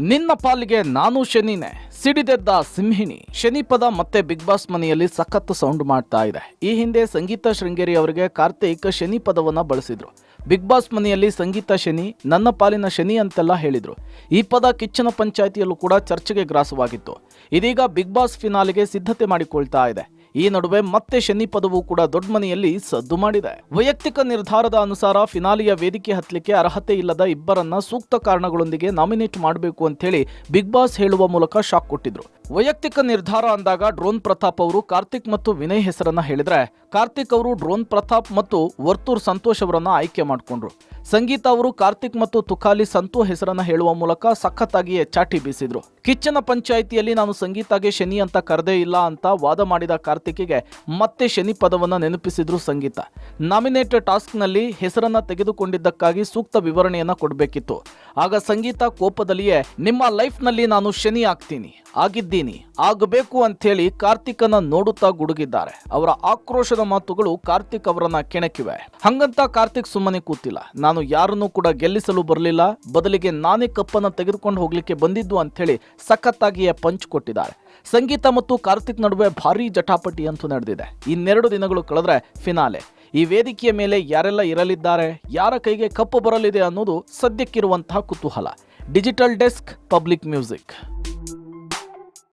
ನಿನ್ನ ಪಾಲಿಗೆ ನಾನು ಶನಿನೇ. ಸಿಡಿದೆದ್ದ ಸಿಂಹಿಣಿ. ಶನಿ ಪದ ಮತ್ತೆ ಬಿಗ್ ಬಾಸ್ ಮನೆಯಲ್ಲಿ ಸಖತ್ತು ಸೌಂಡ್ ಮಾಡ್ತಾ ಇದೆ. ಈ ಹಿಂದೆ ಸಂಗೀತ ಶೃಂಗೇರಿ ಅವರಿಗೆ ಕಾರ್ತಿಕ್ ಶನಿ ಪದವನ್ನ ಬಳಸಿದ್ರು. ಬಿಗ್ ಬಾಸ್ ಮನೆಯಲ್ಲಿ ಸಂಗೀತ ಶನಿ, ನನ್ನ ಪಾಲಿನ ಶನಿ ಅಂತೆಲ್ಲ ಹೇಳಿದ್ರು. ಈ ಪದ ಕಿಚ್ಚನ ಪಂಚಾಯಿತಿಯಲ್ಲೂ ಕೂಡ ಚರ್ಚೆಗೆ ಗ್ರಾಸವಾಗಿತ್ತು. ಇದೀಗ ಬಿಗ್ ಬಾಸ್ ಫಿನಾಲಿಗೆ ಸಿದ್ಧತೆ ಮಾಡಿಕೊಳ್ತಾ ಇದೆ. ಈ ನಡುವೆ ಮತ್ತೆ ಶನಿ ಪದವು ಕೂಡ ದೊಡ್ಡ ಮನೆಯಲ್ಲಿ ಸದ್ದು ಮಾಡಿದೆ. ವೈಯಕ್ತಿಕ ನಿರ್ಧಾರದ ಅನುಸಾರ ಫಿನಾಲಿಯ ವೇದಿಕೆ ಹತ್ತಲಿಕ್ಕೆ ಅರ್ಹತೆ ಇಲ್ಲದ ಇಬ್ಬರನ್ನ ಸೂಕ್ತ ಕಾರಣಗಳೊಂದಿಗೆ ನಾಮಿನೇಟ್ ಮಾಡಬೇಕು ಅಂತೇಳಿ ಬಿಗ್ ಬಾಸ್ ಹೇಳುವ ಮೂಲಕ ಶಾಕ್ ಕೊಟ್ಟಿದ್ರು. ವೈಯಕ್ತಿಕ ನಿರ್ಧಾರ ಅಂದಾಗ ಡ್ರೋನ್ ಪ್ರತಾಪ್ ಅವರು ಕಾರ್ತಿಕ್ ಮತ್ತು ವಿನಯ್ ಹೆಸರನ್ನ ಹೇಳಿದ್ರೆ, ಕಾರ್ತಿಕ್ ಅವರು ಡ್ರೋನ್ ಪ್ರತಾಪ್ ಮತ್ತು ವರ್ತೂರ್ ಸಂತೋಷ್ ಅವರನ್ನ ಆಯ್ಕೆ ಮಾಡಿಕೊಂಡ್ರು. ಸಂಗೀತ ಅವರು ಕಾರ್ತಿಕ್ ಮತ್ತು ತುಕಾಲಿ ಸಂತು ಹೆಸರನ್ನ ಹೇಳುವ ಮೂಲಕ ಸಖತ್ತಾಗಿಯೇ ಚಾಟಿ ಬೀಸಿದ್ರು. ಕಿಚ್ಚನ ಪಂಚಾಯಿತಿಯಲ್ಲಿ ನಾನು ಸಂಗೀತಾಗೆ ಶನಿ ಅಂತ ಕರೆದೇ ಇಲ್ಲ ಅಂತ ವಾದ ಮಾಡಿದ ಕಾರ್ತಿಕ್ಗೆ ಮತ್ತೆ ಶನಿ ಪದವನ್ನು ನೆನಪಿಸಿದ್ರು ಸಂಗೀತ. ನಾಮಿನೇಟ್ ಟಾಸ್ಕ್ನಲ್ಲಿ ಹೆಸರನ್ನ ತೆಗೆದುಕೊಂಡಿದ್ದಕ್ಕಾಗಿ ಸೂಕ್ತ ವಿವರಣೆಯನ್ನ ಕೊಡಬೇಕಿತ್ತು. ಆಗ ಸಂಗೀತ ಕೋಪದಲ್ಲಿಯೇ ನಿಮ್ಮ ಲೈಫ್ನಲ್ಲಿ ನಾನು ಶನಿ ಆಗ್ತೀನಿ. ಆಗಿದ್ದೀನಿ, ಆಗಬೇಕು ಅಂಥೇಳಿ ಕಾರ್ತಿಕನ ನೋಡುತ್ತಾ ಗುಡುಗಿದ್ದಾರೆ. ಅವರ ಆಕ್ರೋಶದ ಮಾತುಗಳು ಕಾರ್ತಿಕ್ ಅವರನ್ನ ಕೆಣಕಿವೆ. ಹಂಗಂತ ಕಾರ್ತಿಕ್ ಸುಮ್ಮನೆ ಕೂತಿಲ್ಲ. ನಾನು ಯಾರನ್ನೂ ಕೂಡ ಗೆಲ್ಲಿಸಲು ಬರಲಿಲ್ಲ. ಬದಲಿಗೆ ನಾನೇ ಕಪ್ಪನ್ನು ತೆಗೆದುಕೊಂಡು ಹೋಗ್ಲಿಕ್ಕೆ ಬಂದಿದ್ದು ಅಂಥೇಳಿ ಸಖತ್ತಾಗಿಯೇ ಪಂಚ್ ಕೊಟ್ಟಿದ್ದಾರೆ. ಸಂಗೀತ ಮತ್ತು ಕಾರ್ತಿಕ್ ನಡುವೆ ಭಾರೀ ಜಟಾಪಟಿ ಅಂತೂ ನಡೆದಿದೆ. ಇನ್ನೆರಡು ದಿನಗಳು ಕಳೆದ್ರೆ ಫಿನಾಲೆ. ಈ ವೇದಿಕೆಯ ಮೇಲೆ ಯಾರೆಲ್ಲ ಇರಲಿದ್ದಾರೆ, ಯಾರ ಕೈಗೆ ಕಪ್ಪು ಬರಲಿದೆ ಅನ್ನೋದು ಸದ್ಯಕ್ಕಿರುವಂತಹ ಕುತೂಹಲ. Digital desk, public music.